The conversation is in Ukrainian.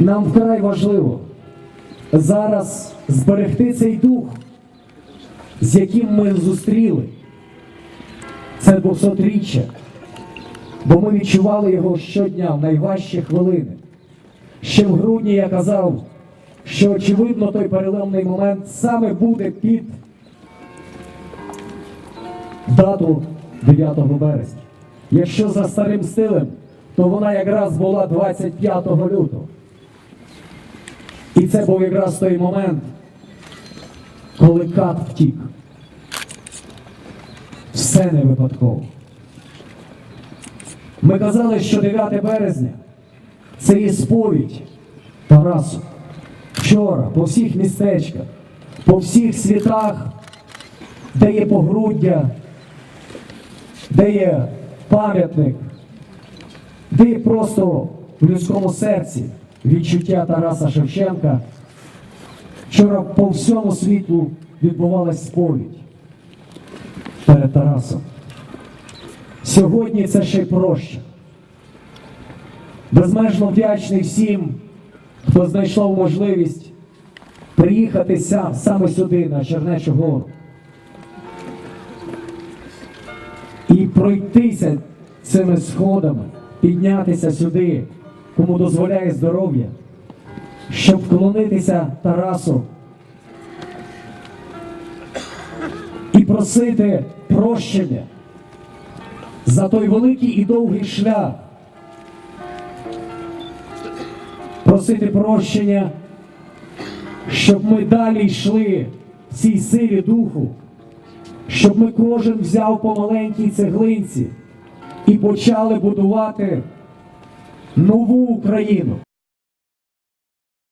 Нам вкрай важливо зараз зберегти цей дух, з яким ми зустріли це 200-річчя, бо ми відчували його щодня в найважчі хвилини. Ще в грудні я казав, що очевидно той переломний момент саме буде під дату 9 березня. Якщо за старим стилем, то вона якраз була 25 лютого. І це був якраз той момент, коли кат втік. Все не випадково. Ми казали, що 9 березня це є сповідь Тарасу. Вчора по всіх містечках, по всіх світах, де є погруддя, де є пам'ятник, де є просто в людському серці відчуття Тараса Шевченка. Вчора по всьому світу відбувалась сповідь перед Тарасом. Сьогодні це ще й проще. Безмежно вдячний всім, хто знайшов можливість приїхати сам, саме сюди, на Чернечу гору. І пройтися цими сходами, піднятися сюди, кому дозволяє здоров'я, щоб вклонитися Тарасу і просити прощення за той великий і довгий шлях. Просити прощення, щоб ми далі йшли в цій силі духу, щоб ми кожен взяв по маленькій цеглинці і почали будувати нову Україну.